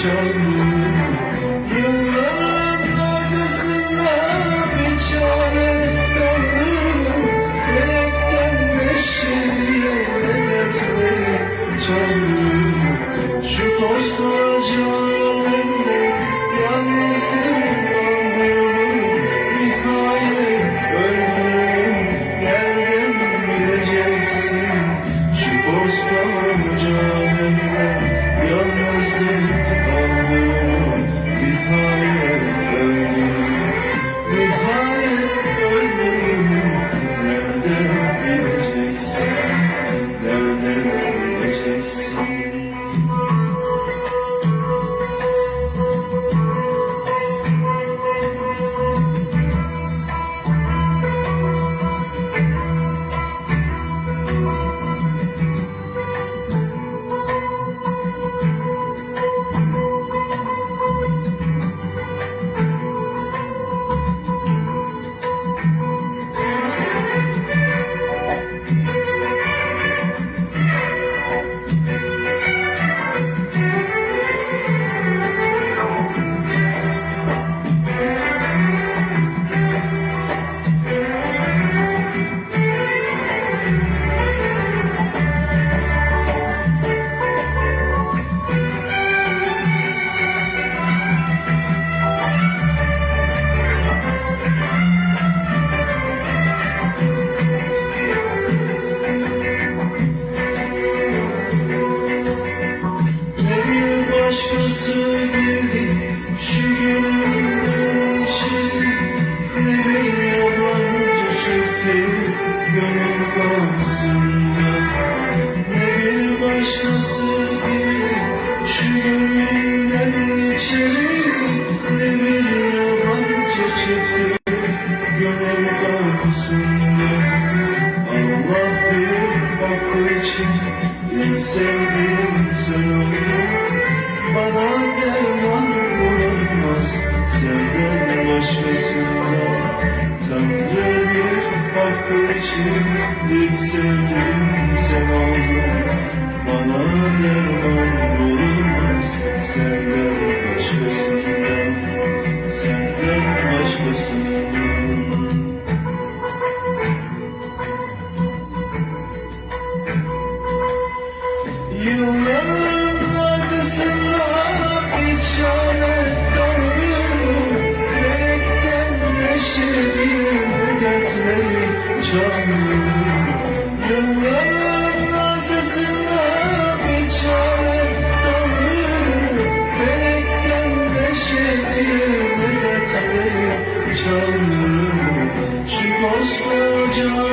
show me. Allah bir hakkı için ilk sevdiğim sen oldun Bana derman bulunmaz senden başkasında Tanrı bir hakkı için ilk sevdiğim Bana derman Yılların arkasında bir çare kaldı Felekten neşeli dertleri çaldı Yılların arkasında bir çare kaldı Felekten neşeli dertleri çaldı Şu koskoca